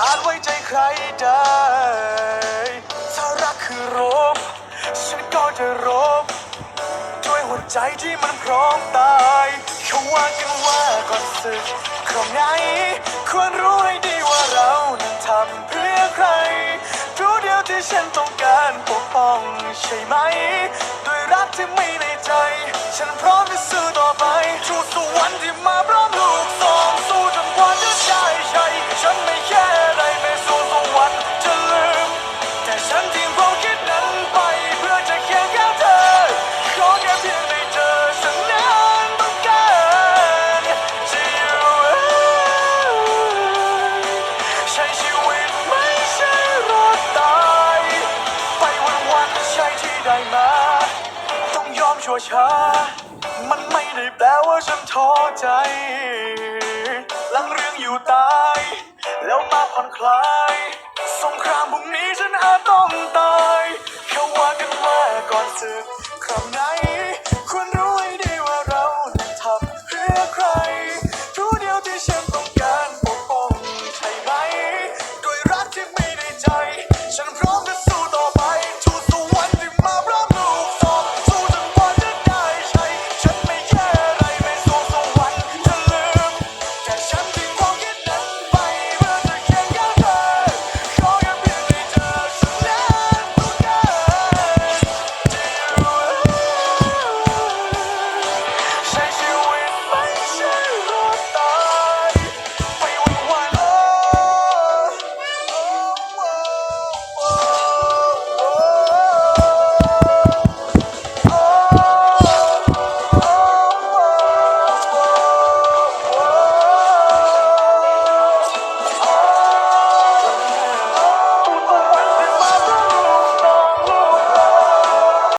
อาจไว้ใจใครได้ ถ้ารักคือรบฉันก็จะรบด้วยหัวใจที่มันพร้อมตายเขาว่ากันว่าก่อนศึกครั้งไหนควรรู้ให้ดีว่าเรานั้นทำเพื่อใครรู้เดียวที่ฉันต้องการปกป้องใช่ไหม ด้วยรักที่ไม่ในใจ ฉันพร้อมจะสู้ต่อ ชั่วช้า มันไม่ได้แปลว่าฉันท้อใจ หลังเรื่องอยู่ตาย แล้วมาผ่อนคลาย สงครามพรุ่งนี้ฉันอาจต้องตาย แค่ว่ากันว่าก่อนศึก